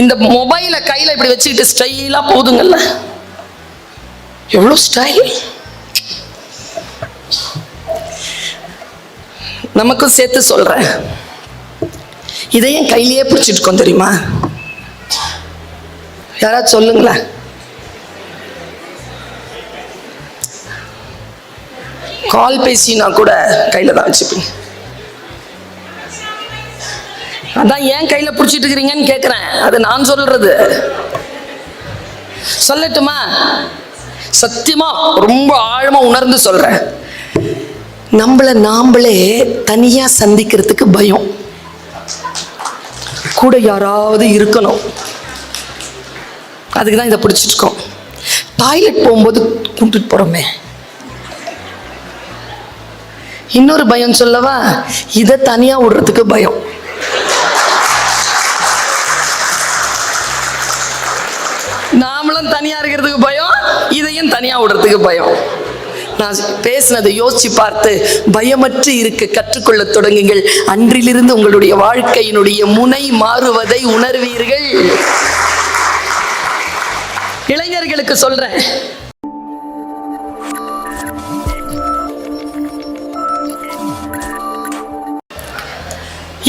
இந்த மொபைலை கையில் இப்படி வச்சுக்கிட்டு ஸ்டைலாக போதுங்கல்ல? எவ்வளோ ஸ்டைல் நமக்கும் சேர்த்து சொல்கிறேன் இதையும் கையிலேயே பிடிச்சிட்டு இருக்கோம் தெரியுமா? யாராவது சொல்லுங்களேன். கால் பேசினா கூட கையில் தான் வச்சுப்பீங்க அதான் ஏன் கையில் பிடிச்சிட்டு இருக்கிறீங்கன்னு கேட்குறேன் அது நான் சொல்றது. சொல்லட்டுமா? சத்தியமா ரொம்ப ஆழமா உணர்ந்து சொல்றேன். நம்மள நாமளே தனியா சந்திக்கிறதுக்கு பயம். கூட யாராவது இருக்கணும். அதுக்கு தான் இதை பிடிச்சிருக்கோம் டாய்லெட் போகும்போது கூப்பிட்டு போறோமே. இன்னொரு பயம் சொல்லவா? இதை தனியா விடுறதுக்கு பயம். இதையும் தனியா விடுறதுக்கு பயம். நான் பேசினதை யோசிச்சு பார்த்து பயமற்று இருக்க கற்றுக்கொள்ள தொடங்குங்கள். அன்றிலிருந்து உங்களுடைய வாழ்க்கையினுடைய முனை மாறுவதை உணர்வீர்கள். இளைஞர்களுக்கு சொல்றேன்.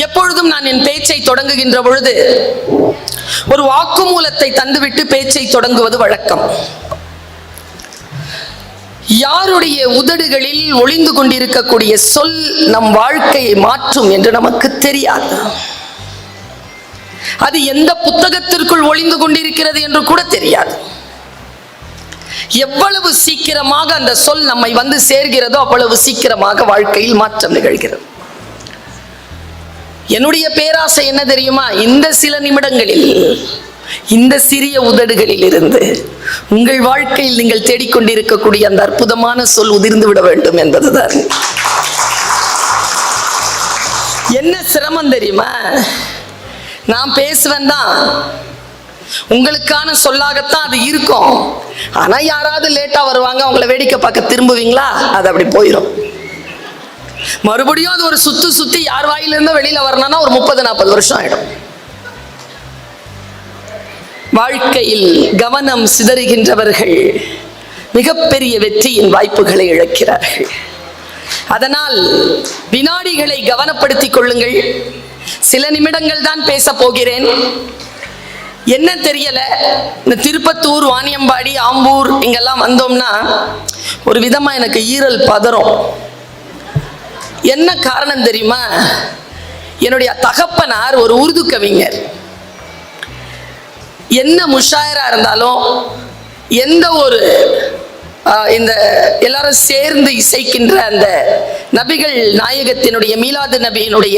எப்பொழுதும் நான் என் பேச்சை தொடங்குகின்ற பொழுது ஒரு வாக்குமூலத்தை தந்துவிட்டு பேச்சை தொடங்குவது வழக்கம். யாருடைய உதடுகளில் ஒளிந்து கொண்டிருக்கக்கூடிய சொல் நம் வாழ்க்கையை மாற்றும் என்று நமக்கு தெரியாது. அது எந்த புத்தகத்திற்குள் ஒளிந்து கொண்டிருக்கிறது என்று கூட தெரியாது. எவ்வளவு சீக்கிரமாக அந்த சொல் நம்மை வந்து சேர்கிறதோ அவ்வளவு சீக்கிரமாக வாழ்க்கையில் மாற்றம் நிகழ்கிறது. என்னுடைய பேராசை என்ன தெரியுமா? இந்த சில நிமிடங்களில் இந்த சிறிய உதடுகளில் இருந்து உங்கள் வாழ்க்கையில் நீங்கள் தேடிக்கொண்டிருக்கக்கூடிய அந்த அற்புதமான சொல் உதிர்ந்து விட வேண்டும் என்பதுதான். என்ன சிரமம் தெரியுமா? நான் பேசுவேன் தான். உங்களுக்கான சொல்லாகத்தான் அது இருக்கும். ஆனா யாராவது லேட்டா வருவாங்க அவங்கள வேடிக்கை பார்க்க திரும்புவீங்களா? அது அப்படி போயிடும் மறுபடியும் அது ஒரு சுத்து சுத்தி யார் வாயிலிருந்து வெளியில வரணும்னா ஒரு முப்பது நாற்பது வருஷம் ஆயிடும். வாழ்க்கையில் கவனம் சிதறுகின்றவர்கள் மிகப்பெரிய வெற்றியின் வாய்ப்புகளை இழக்கிறார்கள். அதனால் வினாடிகளை கவனப்படுத்திக் கொள்ளுங்கள். சில நிமிடங்கள் தான் பேச போகிறேன். என்ன தெரியல? இந்த திருப்பத்தூர் வாணியம்பாடி ஆம்பூர் இங்கெல்லாம் வந்தோம்னா ஒரு விதமா எனக்கு ஈரல் பதறும். என்ன காரணம் தெரியுமா? என்னுடைய தகப்பனார் ஒரு உருது கவிஞர். என்ன முஷாயரா இருந்தாலும் எந்த ஒரு இந்த எல்லாரும் சேர்ந்து இசைக்கின்ற அந்த நபிகள் நாயகத்தினுடைய மீலாது நபியினுடைய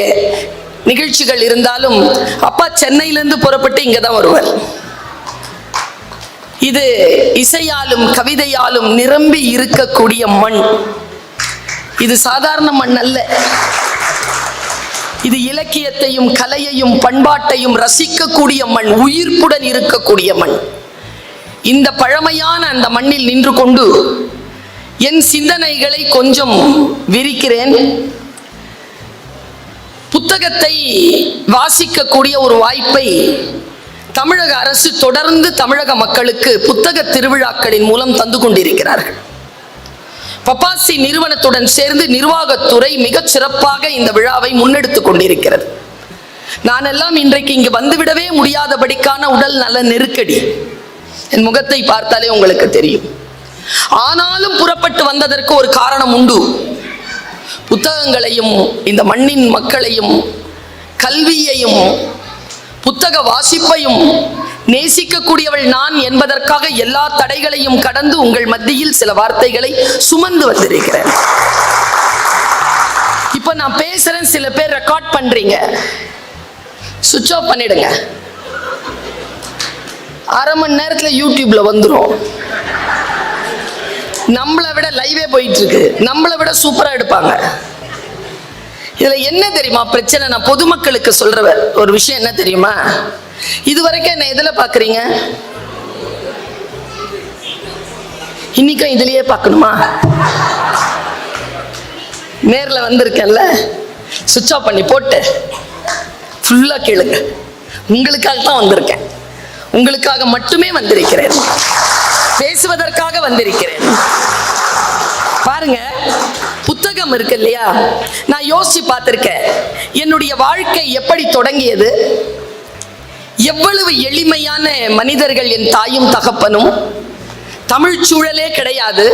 நிகழ்ச்சிகள் இருந்தாலும் அப்பா சென்னையிலிருந்து புறப்பட்டு இங்கே தான் வருவார். இது இசையாலும் கவிதையாலும் நிரம்பி இருக்கக்கூடிய மண். இது சாதாரண மண் அல்ல. இது இலக்கியத்தையும் கலையையும் பண்பாட்டையும் ரசிக்கக்கூடிய மண் உயிர்ப்புடன் இருக்கக்கூடிய மண். இந்த பழமையான அந்த மண்ணில் நின்று கொண்டு என் சிந்தனைகளை கொஞ்சம் விரிக்கிறேன். புத்தகத்தை வாசிக்கக்கூடிய ஒரு வாய்ப்பை தமிழக அரசு தொடர்ந்து தமிழக மக்களுக்கு புத்தக திருவிழாக்களின் மூலம் தந்து கொண்டிருக்கிறார்கள். பப்பாசி நிறுவனத்துடன் சேர்ந்து நிர்வாகத்துறை மிகச் சிறப்பாக இந்த விழாவை முன்னெடுத்துக் கொண்டிருக்கிறது. நான் எல்லாம் இன்றைக்கு இங்கு வந்துவிடவே முடியாதபடிக்கான உடல் நல்ல நெருக்கடி. என் முகத்தை பார்த்தாலே உங்களுக்கு தெரியும். ஆனாலும் புறப்பட்டு வந்ததற்கு ஒரு காரணம் உண்டு. புத்தகங்களையும் இந்த மண்ணின் மக்களையும் கல்வியையும் புத்தக வாசிப்பையும் நேசிக்கக்கூடியவள் நான் என்பதற்காக எல்லா தடைகளையும் கடந்து உங்கள் மத்தியில் சில வார்த்தைகளை சுமந்து வந்திருக்கிறேன். இப்ப நான் பேசுறேன் சில பேர் ரெக்கார்ட் பண்றீங்க. சுவிட்ச் ஆஃப் பண்ணிடுங்க. அரை மணி நேரத்துல யூடியூப்ல வந்துடும் நம்மளை விட லைவே போயிட்டு இருக்கு நம்மளை விட சூப்பரா எடுப்பாங்க. இதுல என்ன தெரியுமா பிரச்சனை? நான் பொதுமக்களுக்கு சொல்ற ஒரு விஷயம் என்ன தெரியுமா? இது வரைக்கும் என்ன எதுல பாக்குறீங்க? இன்னைக்கும் இதுலயே பார்க்கணுமா நேர்ல வந்திருக்கேன்ல. சுவிட்ச் ஆஃப் பண்ணி போட்டு ஃபுல்லா கேளுங்க. உங்களுக்காக தான் வந்திருக்கேன். உங்களுக்காக மட்டுமே வந்திருக்கிறேன். பேசுவதற்காக வந்திருக்கிறேன். பாருங்க புத்தகம் இருக்கு இல்லையா? நான் யோசிச்சு பார்த்திருக்கேன். என்னுடைய வாழ்க்கை எப்படி தொடங்கியது? எவ்வளவு எளிமையான மனிதர்கள் என் தாயும் தகப்பனும்? தமிழ் சூழலே கிடையாது.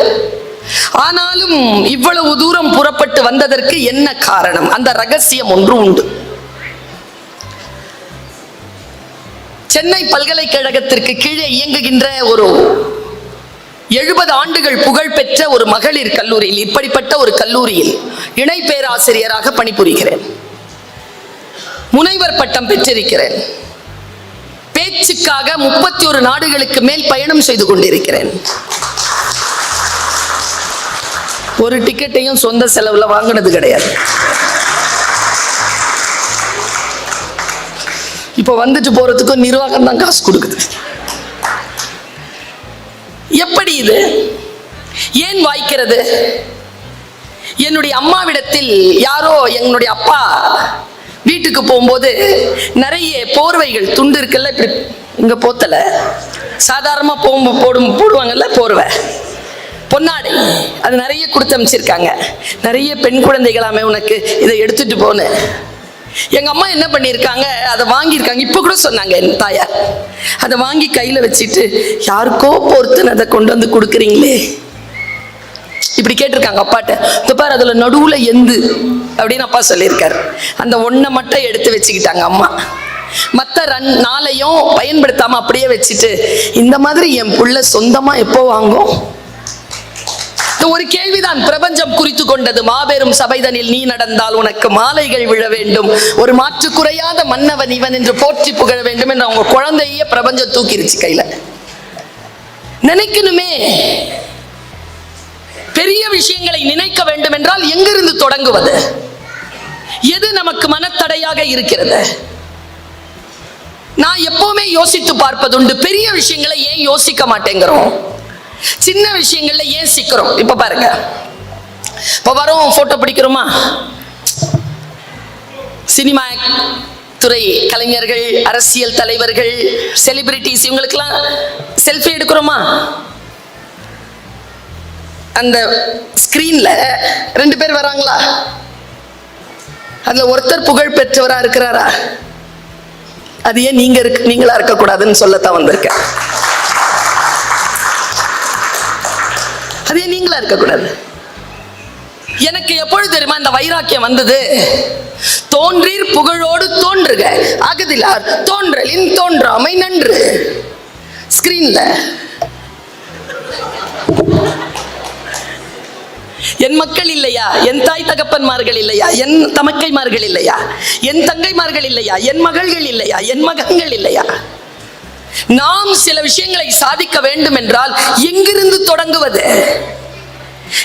ஆனாலும் இவ்வளவு தூரம் புறப்பட்டு வந்ததற்கு என்ன காரணம்? அந்த ரகசியம் ஒன்று உண்டு. சென்னை பல்கலைக்கழகத்திற்கு கீழே இயங்குகின்ற ஒரு எழுபது ஆண்டுகள் புகழ்பெற்ற ஒரு மகளிர் கல்லூரியில் இப்படிப்பட்ட ஒரு கல்லூரியில் இணை பேராசிரியராக பணிபுரிகிறேன். முனைவர் பட்டம் பெற்றிருக்கிறேன். பேச்சுக்காக முப்பத்தி ஒரு நாடுகளுக்கு மேல் பயணம் செய்து கொண்டிருக்கிறேன். ஒரு டிக்கெட்டையும் சொந்த செலவுல வாங்கினது கிடையாது. இப்போ வந்துட்டு போறதுக்கும் நிர்வாகம் தான் காசு கொடுக்குது. எப்படி இது? ஏன் வாய்க்கிறது? என்னுடைய அம்மாவிடத்தில் யாரோ என்னுடைய அப்பா வீட்டுக்கு போகும்போது நிறைய போர்வைகள் துண்டு இருக்குல்ல இப்படி இங்க போத்தல. சாதாரணமா போகும் போடும் போடுவாங்கல்ல போர்வை. பொன்னாடை அது நிறைய கொடுத்து அமைச்சிருக்காங்க. நிறைய பெண் குழந்தைகளாமே உனக்கு இதை எடுத்துட்டு போனேன். எங்க அம்மா என்ன பண்ணியிருக்காங்க? அதை வாங்கியிருக்காங்க. இப்போ கூட சொன்னாங்க என் தாயார். அதை வாங்கி கையில வச்சுட்டு யாருக்கோ பொறுத்துன்னு அதை கொண்டு வந்து கொடுக்குறீங்களே. இப்படி கேட்டிருக்காங்க அப்பாட்ட. இந்த பாரு அதுல நடுவுல எந்து அப்படின்னு அப்பா சொல்லியிருக்காரு. அந்த ஒன்றை மட்டும் எடுத்து வச்சுக்கிட்டாங்க அம்மா. மற்ற ரன் நாளையும் பயன்படுத்தாம அப்படியே வச்சுட்டு இந்த மாதிரி என் புள்ள சொந்தமா எப்போ வாங்கும்? ஒரு கேள்விதான் பிரபஞ்சம் குறித்து கொண்டது. மாபெரும் சபைதனில் நீ நடந்தால் உனக்கு மாலைகள் விழ வேண்டும். ஒரு மாற்று குறையாத மன்னவன் இவன் என்று போற்றி புகழ வேண்டும் என்று அவங்க குழந்தையே பிரபஞ்சம் தூக்கிருச்சு கையில. நினைக்கணுமே. பெரிய விஷயங்களை நினைக்க வேண்டும் என்றால் எங்கிருந்து தொடங்குவது? எது நமக்கு மனத்தடையாக இருக்கிறது? நான் எப்பவுமே யோசித்து பார்ப்பதுண்டு பெரிய விஷயங்களை ஏன் யோசிக்க மாட்டேங்கிறோம்? சின்ன விஷயங்கள்ல ஏன் சிக்கிறோம்? இப்ப பாருங்க. இப்ப வரோம் போட்டோ பிடிக்கிறோமா? சினிமா துறை கலைஞர்கள் அரசியல் தலைவர்கள் செலிபிரிட்டிஸ் இவங்களுக்கெல்லாம் செல்ஃபி எடுக்கிறோமா? அந்த ஸ்கிரீன்ல ரெண்டு பேர் வராங்களா? அதுல ஒருத்தர் புகழ் பெற்றவரா இருக்கிறாரா? அது ஏன் நீங்க இருக்கு நீங்களா இருக்கக்கூடாதுன்னு சொல்லத்தான் வந்திருக்கேன். அது ஏன் நீங்களா இருக்கக்கூடாது? எனக்கு எப்பொழுது தெரியுமா இந்த வைராக்கியம் வந்தது? தோன்றீர் புகழோடு தோன்றுக அகதிலார் தோன்றலின் தோன்றாமை நன்று. ஸ்கிரீன்ல என் மக்கள் இல்லையா? என் தாய் தகப்பன்மார்கள் இல்லையா? என் தமக்கைமார்கள் இல்லையா? என் தங்கைமார்கள் இல்லையா? என் மகள்கள் இல்லையா? என் மகன்கள் இல்லையா? நாம் சில விஷயங்களை சாதிக்க வேண்டும் என்றால் எங்கிருந்து தொடங்குவது?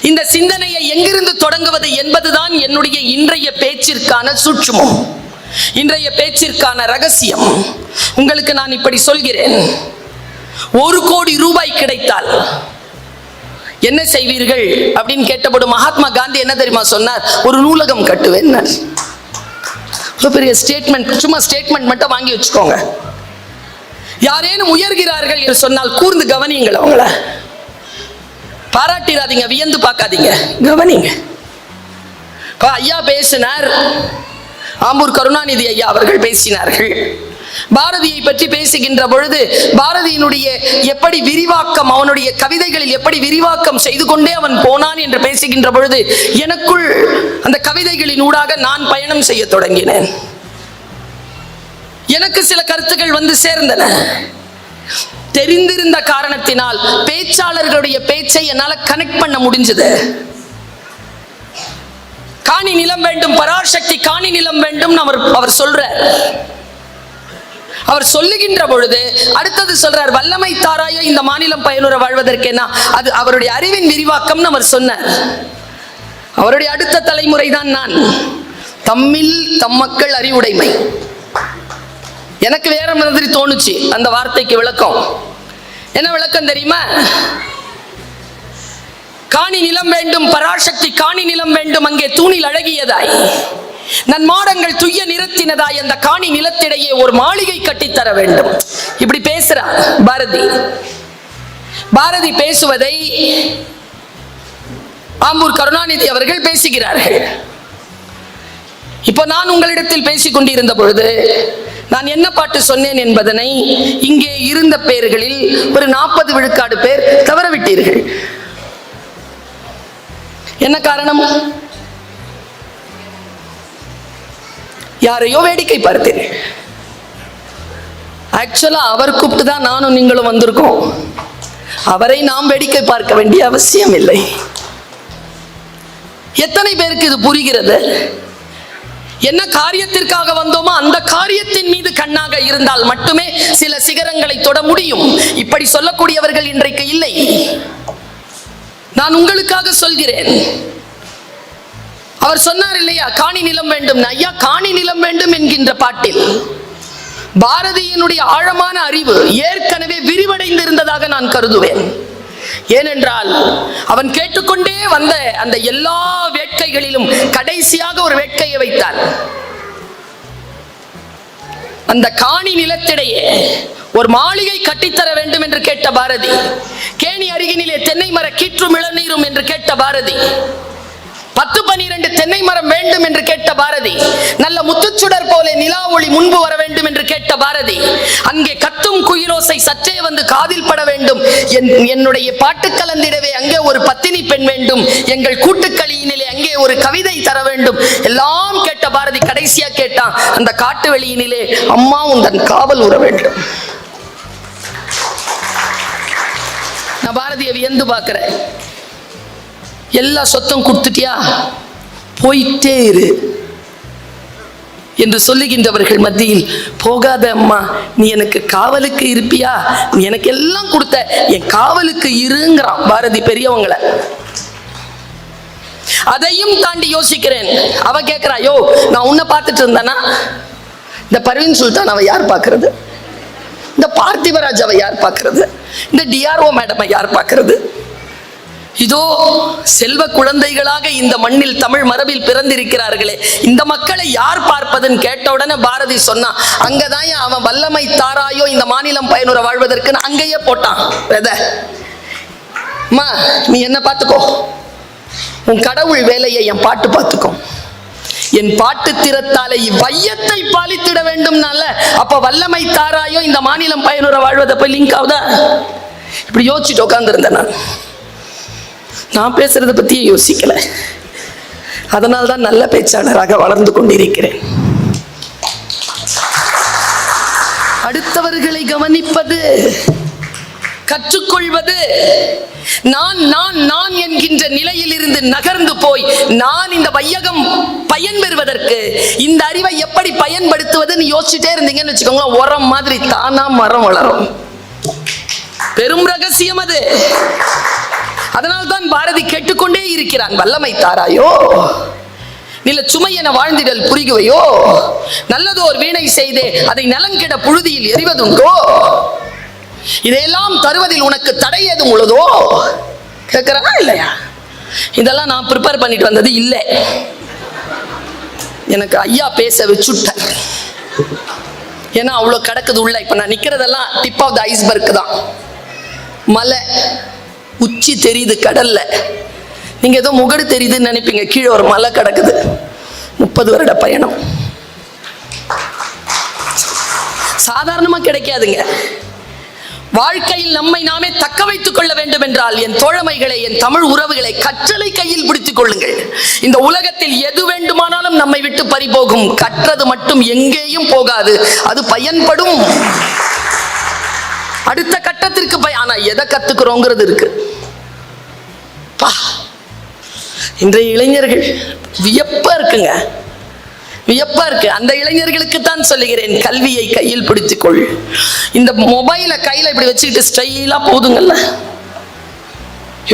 இந்த சிந்தனையை எங்கிருந்து தொடங்குவது என்பதுதான் என்னுடைய இன்றைய பேச்சிற்கான சூட்சுமம். இன்றைய பேச்சிற்கான ரகசியம். உங்களுக்கு நான் இப்படி சொல்கிறேன். ஒரு கோடி ரூபாய் கிடைத்தால் என்ன செய்வீர்கள் அப்படின்னு கேட்டபோது மகாத்மா காந்தி என்ன தெரியுமா சொன்னார்? ஒரு நூலகம் கட்டுவேன் பெரிய ஸ்டேட்மெண்ட் சும்மா ஸ்டேட்மெண்ட் மட்டும் வாங்கி வச்சுக்கோங்க. யாரேனும் உயர்கிறார்கள் என்று சொன்னால் கூர்ந்து கவனியுங்கள் அவங்கள. பாராட்டிடாதீங்க வியந்து பார்க்காதீங்க. கவனிங்க. ஐயா பேசினார். ஆம்பூர் கருணாநிதி ஐயா அவர்கள் பேசினார்கள். பாரதியை பற்றி பேசுகின்ற பொழுது பாரதியினுடைய எப்படி விரிவாக்கம் அவனுடைய கவிதைகளில் எப்படி விரிவாக்கம் செய்து கொண்டே அவன் போனான் என்று பேசுகின்ற பொழுது எனக்குள் அந்த கவிதைகளின் ஊடாக நான் பயணம் செய்ய தொடங்கினேன். எனக்கு சில கருத்துக்கள் வந்து சேர்ந்தன. தெரிந்திருந்த காரணத்தினால் பேச்சாளர்களுடைய பேச்சை என்னால கனெக்ட் பண்ண முடிஞ்சது. காணி நிலம் வேண்டும் பராசக்தி காணி நிலம் வேண்டும் அவர் அவர் சொல்றார். அவர் சொல்லுகின்ற பொழுது அடுத்தது சொல்றார் வல்லமை தாராய இந்த மாநிலம் பயனுற வாழ்வதற்கென்னா அது அவருடைய அறிவின் விரிவாக்கம்னு அவர் சொன்னார். அவருடைய அடுத்த தலைமுறை தான் நான். தம்மில் தம் மக்கள் அறிவுடைமை. எனக்கு வேற மாதிரி தோணுச்சு அந்த வார்த்தைக்கு விளக்கம். என்ன விளக்கம் தெரியுமா? காணி நிலம் வேண்டும் பராசக்தி காணி நிலம் வேண்டும் அங்கே தூணில் அழகியதாய். நன்மாடங்கள் துய்ய நிறத்தினதாய் அந்த காணி நிலத்திடையே ஒரு மாளிகை கட்டித்தர வேண்டும். இப்படி பேசுறார் பாரதி. பாரதி பேசுவதை ஆம்பூர் கருணாநிதி அவர்கள் பேசுகிறார்கள். இப்போ நான் உங்களிடத்தில் பேசிக் கொண்டிருந்த பொழுது நான் என்ன பாட்டு சொன்னேன் என்பதனை இங்கே இருந்த பெயர்களில் ஒரு நாற்பது விழுக்காடு பேர் தவறவிட்டீர்கள். என்ன காரணம்? யாரையோ வேடிக்கை பார்த்தேன் ஆக்சுவலா அவர் கூப்பிட்டு தான் நானும் நீங்களும் வந்திருக்கோம். அவரை நாம் வேடிக்கை பார்க்க வேண்டிய அவசியம் இல்லை எத்தனை பேருக்கு இது புரிகிறது? என்ன காரியத்திற்காக வந்தோமோ அந்த காரியத்தின் மீது கண்ணாக இருந்தால் மட்டுமே சில சிகரங்களை தொட முடியும். இப்படி சொல்லக்கூடியவர்கள் இன்றைக்கு இல்லை. நான் உங்களுக்காக சொல்கிறேன். அவர் சொன்னார் இல்லையா காணி நிலம் வேண்டும். ஐயா காணி நிலம் வேண்டும் என்கின்ற பாட்டில் பாரதியினுடைய ஆழமான அறிவு ஏற்கனவே விரிவடைந்திருந்ததாக நான் கருதுவேன். ஏனென்றால் அவன் கேட்டுக்கொண்டே வந்த அந்த எல்லா வேட்கைகளிலும் கடைசியாக ஒரு வேட்கையை வைத்தான். அந்த காணி நிலத்திடையே ஒரு மாளிகை கட்டித்தர வேண்டும் என்று கேட்ட பாரதி கேணி அருகினிலே தென்னை மர கீற்றும் இளநீரும் என்று கேட்ட பாரதி பத்து பனிரெண்டு தென்னை மரம் வேண்டும் என்று கேட்ட பாரதி. நல்ல முத்துச்சுடர் போல நிலா ஒளி முன்பு வர வேண்டும் என்று கேட்ட பாரதி. அங்கே கத்தும் குயிலோசை சற்றே வந்து காதில் பட வேண்டும். என்- என்னுடைய பாட்டு கலந்திடவே அங்கே ஒரு பத்தினி பெண் வேண்டும். எங்கள் கூட்டுக்களியினிலே அங்கே ஒரு கவிதை தர வேண்டும். எல்லாம் கேட்ட பாரதி கடைசியா கேட்டான் அந்த காட்டு வெளியினிலே அம்மா உந்தன் காவல் உற வேண்டும். நான் பாரதியை வியந்து பார்க்கிறேன். எல்லா சொத்தும் கொடுத்துட்டியா? போயிட்டே இரு. என்று சொல்லுகின்றவர்கள் மத்தியில் போகாத அம்மா நீ எனக்கு காவலுக்கு இருப்பியா? நீ எனக்கு எல்லாம் கொடுத்த. என் காவலுக்கு இருங்கிறான். பாரதி பெரியவங்களை. அதையும் தாண்டி யோசிக்கிறேன். அவ கேட்கிறா யோ நான் உன்னை பார்த்துட்டு இருந்தானா? இந்த பர்வீன் சுல்தான் அவ யார் பார்க்கறது? இந்த பார்த்திபராஜ் அவ யார் பார்க்கறது? இந்த டிஆர்ஓ மேடம் யார் பார்க்கிறது? இதோ செல்வ குழந்தைகளாக இந்த மண்ணில் தமிழ் மரபில் பிறந்திருக்கிறார்களே. இந்த மக்களை யார் பார்ப்பதுன்னு கேட்ட உடனே பாரதி சொன்னான் அங்கதான் அவன் வல்லமை தாராயோ இந்த மாநிலம் பயனுற வாழ்வதற்குன்னு அங்கேயே போட்டான் வெத அம்மா நீ என்ன பார்த்துக்கோ? உன் கடவுள் வேலையை என் பாட்டு பார்த்துக்கோ. என் பாட்டு திறத்தாலே இவ்வையத்தை பாலித்திட வேண்டும்னால அப்ப வல்லமை தாராயோ இந்த மாநிலம் பயனுற வாழ்வதை போய் லிங்க் ஆகுதா? இப்படி யோசிச்சுட்டு உட்காந்துருந்தேன் நான். நான் பேசுறத பற்றியும் யோசிக்கல. அதனால தான் நல்ல பேச்சாளராக வளர்ந்து கொண்டிருக்கிறேன். அடுத்தவர்களை கவனிப்பது கற்றுக்கொள்வது நான் நான் நான் என்கின்ற நிலையில் இருந்து நகர்ந்து போய் நான் இந்த வையகம் பயன் பெறுவதற்கு இந்த அறிவை எப்படி பயன்படுத்துவதுன்னு யோசிச்சுட்டே இருந்தீங்கன்னு வச்சுக்கோங்களேன் உரம் மாதிரி தானா மரம் வளரும். பெரும் ரகசியம் அது. அதனால் தான் பாரதி கேட்டுக்கொண்டே இருக்கிறான் வல்லமை தாராயோ நில சுமை என வாழ்ந்திடல் புரிகுவையோ நல்லதோர் வீணை செய்தே அதை நலங்கிட புழுதியில் எறிவதுண்டோ? இதையெல்லாம் தருவதில் உனக்கு தடை எதுவும் உள்ளதோ? கேட்கிறா இல்லையா? இதெல்லாம் நான் ப்ரிப்பேர் பண்ணிட்டு வந்தது இல்லை. எனக்கு ஐயா பேச வச்சுட்டார். ஏன்னா அவ்வளோ கிடக்குது உள்ள. இப்போ நான் நிற்கிறதெல்லாம் டிப் ஆஃப் த ஐஸ்பர்க் தான். மலை உச்சி தெரியுது கடல்ல. நீங்க ஏதோ முகடு தெரியுதுன்னு நினைப்பீங்க. கீழே ஒரு மலை கிடக்குது. முப்பது வருட பயணம். சாதாரணமா கிடைக்காதுங்க. வாழ்க்கையில் நம்மை நாமே தக்க வைத்துக் கொள்ள வேண்டும் என்றால் என் தோழமைகளை என் தமிழ் உறவுகளை கற்றலை கையில் பிடித்துக் கொள்ளுங்கள். இந்த உலகத்தில் எது வேண்டுமானாலும் நம்மை விட்டு பறிபோகும். கற்றது மட்டும் எங்கேயும் போகாது. அது பயன்படும். அடுத்த கட்டத்திற்கு பய ஆனா எதை கத்துக்கிறோங்கிறது இருக்கு. அப்பா. இன்றைய இளைஞர்கள் வியப்பா இருக்குங்க. வியப்பா இருக்கு. அந்த இளைஞர்களுக்கு தான் சொல்லுகிறேன் கல்வியை கையில் பிடித்துக்கொள். இந்த மொபைலை கையில இப்படி வச்சுக்கிட்டு ஸ்டைலா போதுங்கல்ல?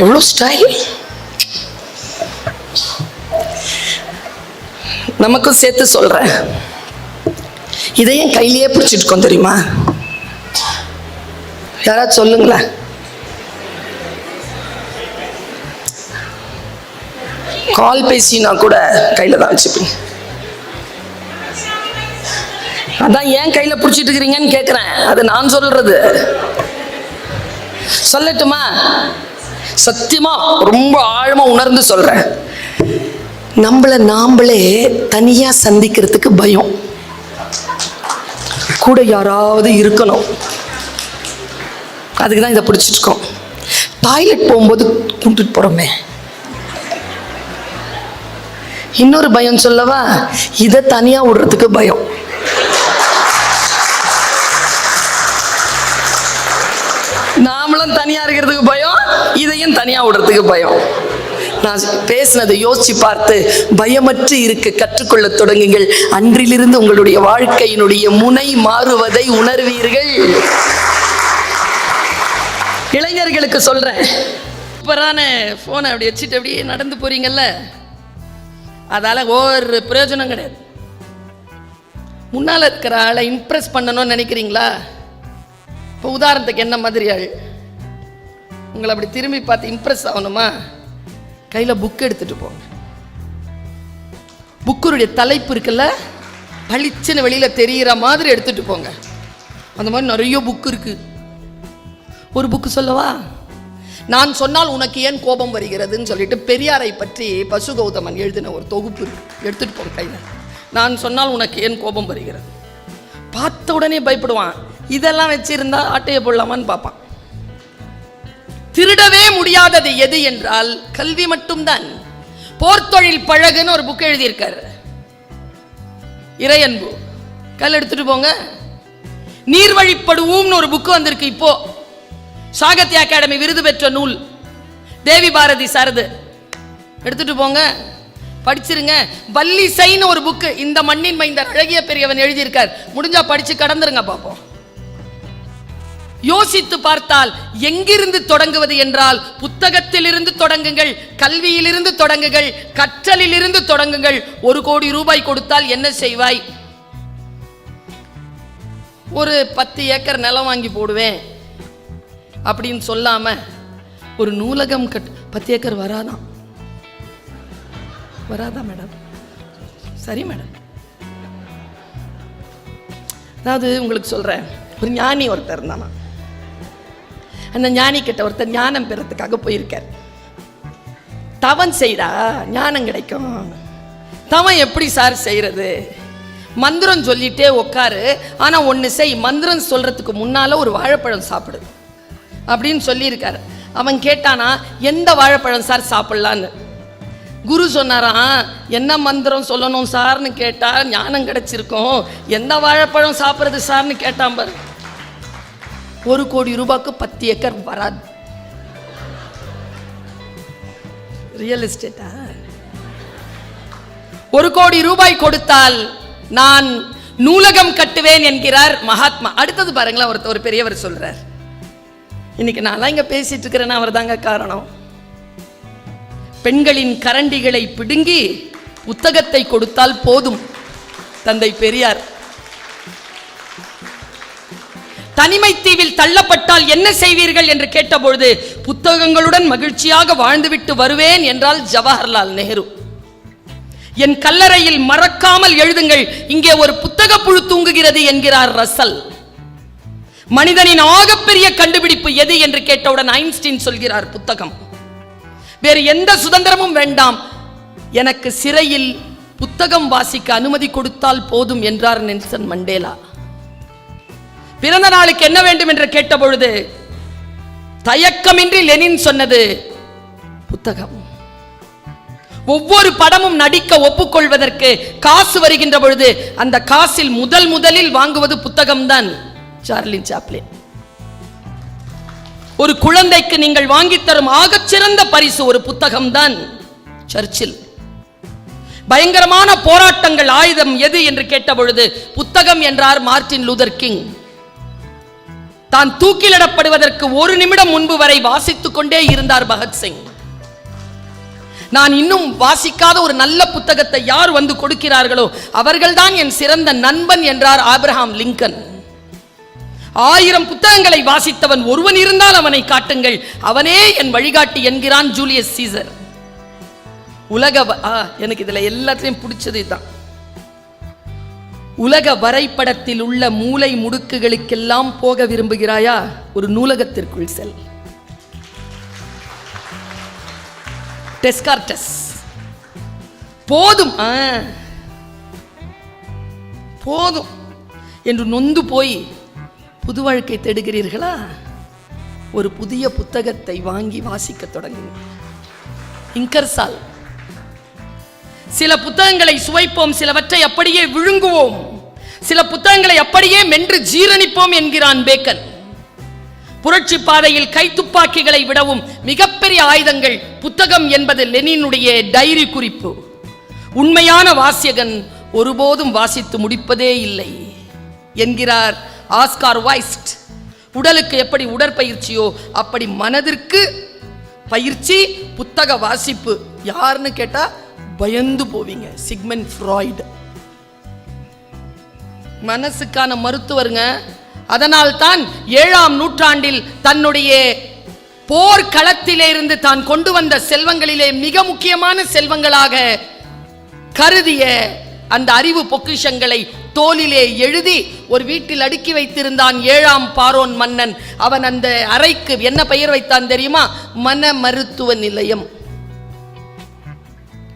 எவ்வளோ ஸ்டைல் நமக்கும் சேர்த்து சொல்றேன். இதையும் கையிலேயே பிடிச்சிட்டு இருக்கோம் தெரியுமா? யாராவது சொல்லுங்களேன். கால் பேசினா கூட கையில் தான் வச்சுப்பேன். அதான் ஏன் கையில பிடிச்சிட்டு இருக்கிறீங்கன்னு கேட்குறேன் அது நான் சொல்றது. சொல்லட்டுமா? சத்தியமா ரொம்ப ஆழமா உணர்ந்து சொல்றேன். நம்மள நாமளே தனியா சந்திக்கிறதுக்கு பயம். கூட யாராவது இருக்கணும். அதுக்கு தான் இதை பிடிச்சிட்டு இருக்கோம். டாய்லெட் போகும்போது கூப்பிட்டுட்டு போறோமே. இன்னொரு பயம் சொல்லவா? இதை தனியாக விடுறதுக்கு பயம். நாமளும் தனியாக இருக்கிறதுக்கு பயம் இதையும் தனியாக விடுறதுக்கு பயம். நான் பேசினதை யோசிச்சு பார்த்து பயமற்று இருக்க கற்றுக்கொள்ள தொடங்குங்கள். அன்றிலிருந்து உங்களுடைய வாழ்க்கையினுடைய முனை மாறுவதை உணர்வீர்கள். இளைஞர்களுக்கு சொல்றேன். சூப்பரான போனை அப்படி வச்சுட்டு அப்படியே நடந்து போறீங்கல்ல? அதால் ஒரு பிரயோஜனம் கிடையாது. முன்னால் இருக்கிற ஆளை இம்ப்ரெஸ் பண்ணணும்னு நினைக்கிறீங்களா? இப்போ உதாரணத்துக்கு என்ன மாதிரி ஆள்? உங்களை அப்படி திரும்பி பார்த்து இம்ப்ரெஸ் ஆகணுமா? கையில் புக் எடுத்துட்டு போங்க புக்கருடைய தலைப்பு இருக்குல்ல? பளிச்சுன்னு வெளியில் தெரிகிற மாதிரி எடுத்துட்டு போங்க. அந்த மாதிரி நிறைய புக் இருக்கு. ஒரு புக்கு சொல்லவா? நான் சொன்னால் உனக்கு ஏன் கோபம் வருகிறதுன்னு சொல்லிட்டு பெரியாரை பற்றி பசு கௌதமன் எழுதின ஒரு தொகுப்பு எடுத்துகிட்டு எடுத்துட்டு போங்க கையில். நான் சொன்னால் உனக்கு ஏன் கோபம் வருகிறது? பார்த்த உடனே பயப்படுவான். இதெல்லாம் வச்சிருந்தா ஆட்டையை போடலாமான்னு பார்ப்பான். திருடவே முடியாதது எது என்றால் கல்வி மட்டும்தான். போர்த்தொழில் பழகுன்னு ஒரு புக் எழுதியிருக்காரு. இறையன்பு. கல் எடுத்துட்டு போங்க. நீர்வழிப்படுவோம்னு ஒரு புக்கு வந்திருக்கு இப்போ. சாகித்ய அகாடமி விருது பெற்ற நூல் தேவி பாரதி சாரது. எடுத்துட்டு போங்க. படிச்சிருங்க. வல்லிசைன்னு ஒரு புக்கு இந்த மண்ணின் மைந்தர் அழகிய பெரியவன் எழுதியிருக்கார். முடிஞ்சா படிச்சு கடந்துருங்க பார்ப்போம் யோசித்து பார்த்தால் எங்கிருந்து தொடங்குவது என்றால் புத்தகத்திலிருந்து தொடங்குங்கள் கல்வியிலிருந்து தொடங்குங்கள் கற்றலிலிருந்து தொடங்குங்கள். ஒரு கோடி ரூபாய் கொடுத்தால் என்ன செய்வாய்? ஒரு பத்து ஏக்கர் நிலம் வாங்கி போடுவேன். அப்படின்னு சொல்லாம ஒரு நூலகம் கட் பத்து ஏக்கர் வராதான். வராதா மேடம் சரி மேடம் அதாவது உங்களுக்கு சொல்கிறேன் ஒரு ஞானி ஒருத்தர் இருந்தானா? அந்த ஞானி கிட்ட ஒருத்தர் ஞானம் பெறத்துக்காக போயிருக்கார். தவன் செய்தா ஞானம் கிடைக்கும். தவன் எப்படி சார் செய்கிறது மந்திரம் சொல்லிட்டே உட்காரு ஆனால் ஒன்று செய் மந்திரம் சொல்கிறதுக்கு முன்னால் ஒரு வாழைப்பழம் சாப்பிடுது அப்படின்னு சொல்லியிருக்காரு. அவன் கேட்டானா எந்த வாழைப்பழம் சார் சாப்பிட்லான்னு? குரு சொன்னாராம் என்ன மந்திரம் சொல்லணும் சார்னு கேட்டால் ஞானம் கிடைச்சிருக்கோம். எந்த வாழைப்பழம் சாப்பிட்றது சார்னு கேட்டான் பாரு. ஒரு கோடி ரூபாய்க்கு பத்து ஏக்கர் வராது. ரியல் எஸ்டேட்டா ஒரு கோடி ரூபாய் கொடுத்தால் நான் நூலகம் கட்டுவேன் என்கிறார் மகாத்மா. அடுத்தது பாருங்களேன் ஒருத்தர் ஒரு பெரியவர் சொல்றார். இன்னைக்கு நான் இங்க பேசிட்டு இருக்கிறேன்னா அவர் தாங்க காரணம். பெண்களின் கரண்டிகளை பிடுங்கி புத்தகத்தை கொடுத்தால் போதும் தந்தை பெரியார். தனிமை தீவில் தள்ளப்பட்டால் என்ன செய்வீர்கள் என்று கேட்டபொழுது புத்தகங்களுடன் மகிழ்ச்சியாக வாழ்ந்துவிட்டு வருவேன் என்றால் ஜவஹர்லால் நேரு. என் கல்லறையில் மறக்காமல் எழுதுங்கள் இங்கே ஒரு புத்தக புழு தூங்குகிறது என்கிறார் ரசல். மனிதனின் ஆகப்பெரிய கண்டுபிடிப்பு எது என்று கேட்டவுடன் ஐன்ஸ்டீன் சொல்கிறார் புத்தகம். வேறு எந்த சுதந்திரமும் வேண்டாம். எனக்கு சிறையில் புத்தகம் வாசிக்க அனுமதி கொடுத்தால் போதும் என்றார் நெல்சன் மண்டேலா. பிறந்த நாளுக்கு என்ன வேண்டும் என்று கேட்டபொழுது தயக்கமின்றி லெனின் சொன்னது புத்தகம். ஒவ்வொரு படமும் நடிக்க ஒப்புக்கொள்வதற்கு காசு வருகின்ற பொழுது அந்த காசில் முதல் முதலில் வாங்குவது புத்தகம்தான். சார்லின் சாப்ளின் ஒரு குழந்தைக்கு நீங்கள் வாங்கித் தரும் ஆகச்சிறந்த பரிசு ஒரு புத்தகம் தான் சர்ச்சில் பயங்கரமான போராட்டங்கள் ஆயுதம் எது என்று கேட்டபொழுது புத்தகம் என்றார் மார்டின் லூதர் கிங் தான் தூக்கிலிடப்படுவதற்கு ஒரு நிமிடம் முன்பு வரை வாசித்துக் கொண்டே இருந்தார் பகத்சிங் நான் இன்னும் வாசிக்காத ஒரு நல்ல புத்தகத்தை யார் வந்து கொடுக்கிறார்களோ அவர்கள்தான் என் சிறந்த நண்பன் என்றார் ஆப்ரஹாம் லிங்கன் ஆயிரம் புத்தகங்களை வாசித்தவன் ஒருவன் இருந்தால் அவனை காட்டுங்கள். அவனே என் வழிகாட்டி என்கிறான் ஜூலியஸ் சீசர். உலக வ- எனக்கு இதுல எல்லாத்தையும் பிடிச்சது தான் உலக வரைபடத்தில் உள்ள மூலை முடுக்குகளுக்கெல்லாம் போக விரும்புகிறாயா? ஒரு நூலகத்திற்குள் செல். டெஸ்கார்டஸ். போதும் போதும். என்று நொந்து போய் புது வாழ்க்கை தேடுகிறீர்களா? ஒரு புதிய புத்தகத்தை வாங்கி வாசிக்க தொடங்குங்க இங்கர்சால் சில புத்தகங்களை சுவைப்போம் சிலவற்றை அப்படியே விழுங்குவோம். சில புத்தகங்களை அப்படியே மென்று ஜீரணிப்போம் என்கிறான் பேக்கன் புரட்சி பாதையில் கைத்துப்பாக்கிகளை விடவும் மிகப்பெரிய ஆயுதங்கள் புத்தகம் என்பது லெனினுடைய டைரி குறிப்பு. உண்மையான வாசியகன் ஒருபோதும் வாசித்து முடிப்பதே இல்லை. என்கிறார் ஆஸ்கார் வைஸ்ட் உடலுக்கு எப்படி உடற்பயிற்சியோ அப்படி மனதிற்கு பயிற்சி புத்தக வாசிப்பு. யாருன்னு கேட்டா பயந்து போவீங்க. Sigmund Freud. மனசுக்கான மருத்துவருங்க. அதனால் தான் ஏழாம் நூற்றாண்டில் தன்னுடைய போர்க்களத்திலே இருந்து தான் கொண்டு வந்த செல்வங்களிலே மிக முக்கியமான செல்வங்களாக கருதிய அந்த அறிவு பொக்கிஷங்களை தோலிலே எழுதி ஒரு வீட்டில் அடுக்கி வைத்திருந்தான் ஏழாம் பாரோன் மன்னன். அவன் அந்த அறைக்கு என்ன பெயர் வைத்தான் தெரியுமா? மன மருத்துவ நிலையம்.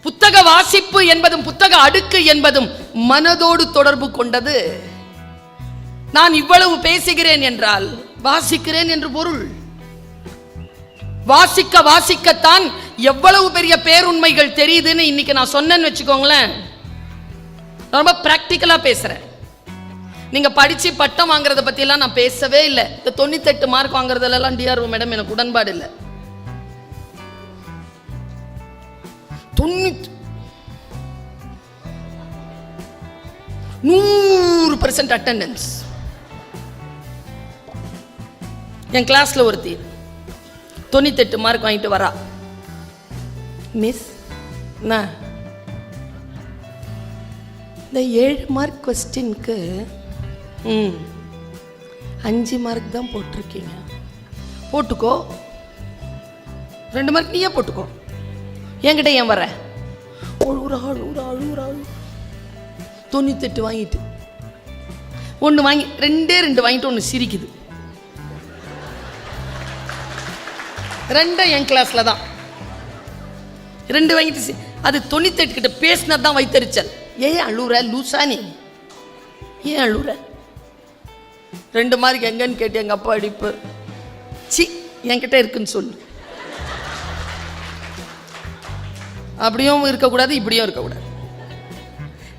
புத்தக வாசிப்பு என்பதும் புத்தக அடுக்கு என்பதும் மனதோடு தொடர்பு கொண்டது. நான் இவ்வளவு பேசுகிறேன் என்றால் வாசிக்கிறேன் என்று பொருள். வாசிக்க வாசிக்கத்தான் எவ்வளவு பெரிய பேருண்மைகள் தெரியுதுன்னு இன்னைக்கு நான் சொன்னேன்னு வச்சுக்கோங்களேன். நான் ரொம்ப ப்ராக்டிக்கலாக பேசுகிறேன் நீங்கள் படித்து பட்டம் வாங்குறத பற்றிலாம் நான் பேசவே இல்லை. இந்த தொண்ணூத்தெட்டு மார்க் வாங்குறதுலலாம் டிஆர்ஓ மேடம் எனக்கு உடன்பாடு இல்லை. தொண்ணூத் நூறு பர்சன்ட் அட்டெண்டன்ஸ் என் கிளாஸ்ல ஒருத்தி தொண்ணூத்தெட்டு மார்க் வாங்கிட்டு வரா. மிஸ் என்ன? இந்த ஏழு மார்க் கொஸ்டின்க்கு ம். அஞ்சு மார்க் தான் போட்டிருக்கீங்க. போட்டுக்கோ. ரெண்டு மார்க் நீயே போட்டுக்கோ. என்கிட்ட ஏன் வர அழுகுறா அழுகுறா அழுகுறா தொண்ணூத்தெட்டு வாங்கிட்டு. ஒன்று வாங்கி ரெண்டே ரெண்டு வாங்கிட்டு ஒன்று சிரிக்குது. ரெண்டும் என் கிளாஸில் தான். ரெண்டு வாங்கிட்டு அது தொண்ணூத்தெட்டு கிட்ட பேசினது தான் வைத்தறிச்சல். ஏன் அழுற லூசா நீ. ஏன் அழுகுற ரெண்டு மார்க் எங்கன்னு கேட்டு எங்கள் அப்பா அடிப்பு. சி என்கிட்ட இருக்குன்னு சொல்லு. அப்படியும் இருக்கக்கூடாது இப்படியும் இருக்கக்கூடாது.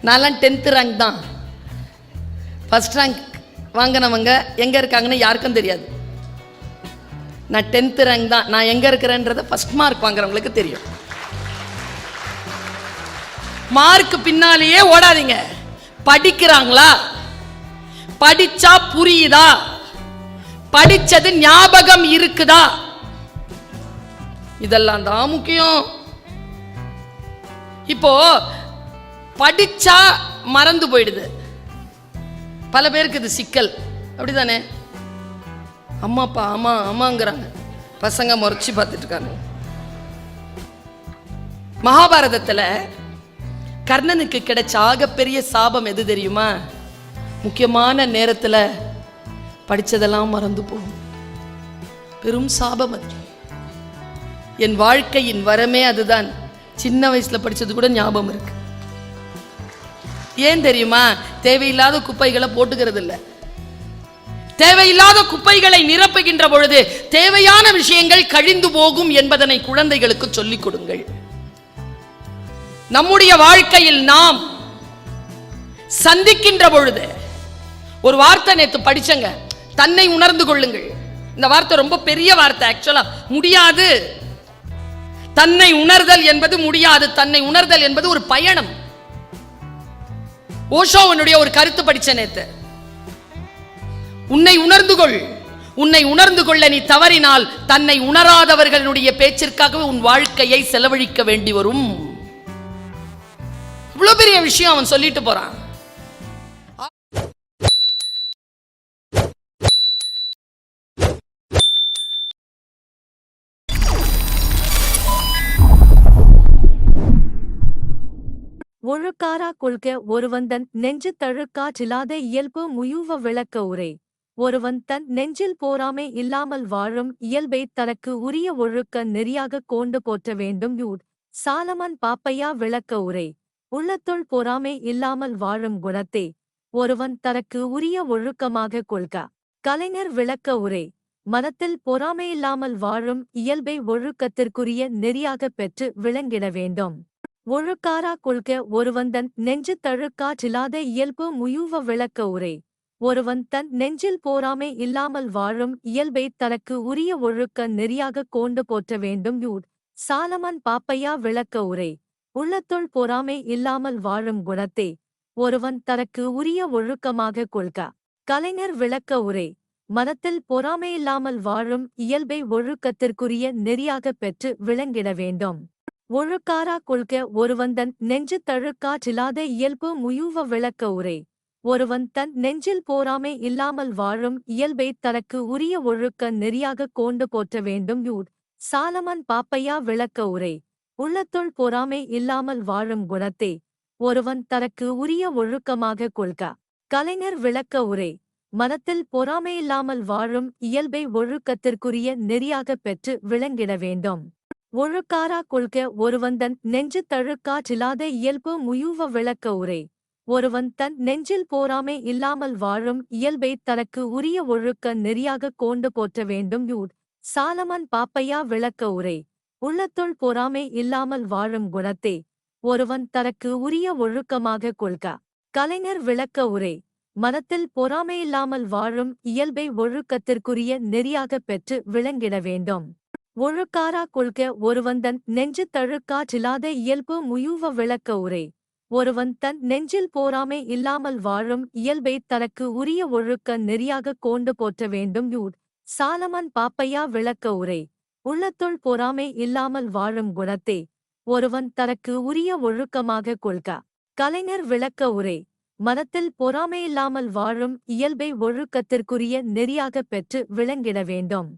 நான்லாம் டென்த்து ரேங்க் தான். ஃபஸ்ட் ரேங்க் வாங்கினவங்க எங்கே இருக்காங்கன்னு யாருக்கும் தெரியாது. நான் டென்த்து ரேங்க் தான். நான் எங்கே இருக்கிறேன்றத ஃபஸ்ட் மார்க் வாங்குறவங்களுக்கு தெரியும். மார்க் பின்னாலேயே ஓடாதீங்க. படிக்கிறாங்களா? படிச்சா புரியுதா? படிச்சது ஞாபகம் இருக்குதா? இதெல்லாம் தான் முக்கியம். இப்போ படிச்சா மறந்து போயிடுது. பல பேருக்கு இது சிக்கல். அப்படிதானே? அம்மாப்பா அம்மா ஆமாங்கிறாங்க பசங்க முறைச்சி பார்த்துட்டு இருக்காங்க. மகாபாரதத்தில் கர்ணனுக்கு கிடைச்ச ஆகப்பெரிய சாபம் எது தெரியுமா? முக்கியமான நேரத்தில் படித்ததெல்லாம் மறந்து போகும். பெரும் சாபம் அது. என் வாழ்க்கையின் வரமே அதுதான். சின்ன வயசில் படித்தது கூட ஞாபகம் இருக்கு. ஏன் தெரியுமா? தேவையில்லாத குப்பைகளை போட்டுக்கிறது இல்லை தேவையில்லாத குப்பைகளை நிரப்புகின்ற பொழுது தேவையான விஷயங்கள் கழிந்து போகும் என்பதனை குழந்தைகளுக்கு சொல்லிக் கொடுங்கள். நம்முடைய வாழ்க்கையில் நாம் சந்திக்கின்ற பொழுது ஒரு வார்த்தை நேத்து படிச்சங்க. தன்னை உணர்ந்து கொள்ளுங்கள். இந்த வார்த்தை ரொம்ப பெரிய வார்த்தை ஆக்சுவலா முடியாது. தன்னை உணர்தல் என்பது முடியாது. தன்னை உணர்தல் என்பது ஒரு பயணம். ஓஷோவனுடைய ஒரு கருத்து படிச்ச நேத்து. உன்னை உணர்ந்து கொள். உன்னை உணர்ந்து கொள்ள நீ தவறினால் தன்னை உணராதவர்களுடைய பேச்சிற்காகவே உன் வாழ்க்கையை செலவழிக்க வேண்டி வரும். இவ்வளோ பெரிய விஷயம் அவன் சொல்லிட்டு போகிறான் ஒழுக்காரா கொள்க ஒருவந்தன் நெஞ்சு தழுக்காற்றில்லாத இயல்பு முயுவ விளக்க உரை. ஒருவன் தன் நெஞ்சில் போராமை இல்லாமல் வாழும் இயல்பை தனக்கு உரிய ஒழுக்க நெறியாக கொண்டு போற்ற வேண்டும் யூட் சாலமன் பாப்பையா விளக்க உரை. உள்ளத்துள் பொறாமை இல்லாமல் வாழும் குணத்தே ஒருவன் தனக்கு உரிய ஒழுக்கமாக கொள்க. கலைஞர் விளக்க உரை மனத்தில் பொறாமையில்லாமல் வாழும் இயல்பை ஒழுக்கத்திற்குரிய நெறியாகப் பெற்று விளங்கிட வேண்டும். ஒழுக்காரா கொள்க. ஒருவந்தன் நெஞ்சு தழுக்காற்றில்லாத இயல்பு முயுவ விளக்க உரை ஒருவன் தன் நெஞ்சில் போராமை இல்லாமல் வாழும் இயல்பை தனக்கு உரிய ஒழுக்க நெறியாகக் கொண்டு போற்ற வேண்டும். யூட் சாலமன் பாப்பையா விளக்க உரை உள்ளத்துள் பொறாமை இல்லாமல் வாழும் குணத்தே ஒருவன் தனக்கு உரிய ஒழுக்கமாக கொள்க. கலைஞர் விளக்க உரை மனத்தில் பொறாமையில்லாமல் வாழும் இயல்பை ஒழுக்கத்திற்குரிய நெறியாகப் பெற்று விளங்கிட வேண்டும். ஒழுக்காரா கொள்க. ஒருவந்தன் நெஞ்சு தழுக்காற்றில்லாத இயல்பு முயூவ விளக்க உரை ஒருவன் தன் நெஞ்சில் போராமை இல்லாமல் வாழும் இயல்பை தனக்கு உரிய ஒழுக்க நெறியாகக் கொண்டு போற்ற வேண்டும். யூட் சாலமன் பாப்பையா விளக்க உரை உள்ளத்துள் பொறாமை இல்லாமல் வாழும் குணத்தே ஒருவன் தனக்கு உரிய ஒழுக்கமாக கொள்க. கலைஞர் விளக்க உரை மனத்தில் பொறாமையில்லாமல் வாழும் இயல்பை ஒழுக்கத்திற்குரிய நெறியாகப் பெற்று விளங்கிட வேண்டும். ஒழுக்காரா கொள்க ஒருவந்தன் நெஞ்சு தழுக்காற்றில்லாத இயல்பு முயூவ விளக்க உரை ஒருவன் தன் நெஞ்சில் போராமை இல்லாமல் வாழும் இயல்பை தனக்கு உரிய ஒழுக்க நெறியாகக் கொண்டு போற்ற வேண்டும். யூட் சாலமன் பாப்பையா விளக்க உரை உள்ளத்துள் பொறாமை இல்லாமல் வாழும் குணத்தே ஒருவன் தனக்கு உரிய ஒழுக்கமாக கொள்க. கலைஞர் விளக்க உரை மனத்தில் பொறாமையில்லாமல் வாழும் இயல்பை ஒழுக்கத்திற்குரிய நெறியாகப் பெற்று விளங்கிட வேண்டும். ஒழுக்காரா கொள்க ஒருவந்தன் நெஞ்சு தழுக்காற்றில்லாத இயல்பு முயுவ விளக்க உரை ஒருவன் தன் நெஞ்சில் போராமை இல்லாமல் வாழும் இயல்பை தனக்கு உரிய ஒழுக்க நெறியாகக் கொண்டு போற்ற வேண்டும். யூட் சாலமன் பாப்பையா விளக்க உரை உள்ளத்துள் பொறாமை இல்லாமல் வாழும் குணத்தே ஒருவன் தனக்கு உரிய ஒழுக்கமாக கொள்க. கலைஞர் விளக்க உரை மனத்தில் பொறாமையில்லாமல் வாழும் இயல்பை ஒழுக்கத்திற்குரிய நெறியாகப் பெற்று விளங்கிட வேண்டும்.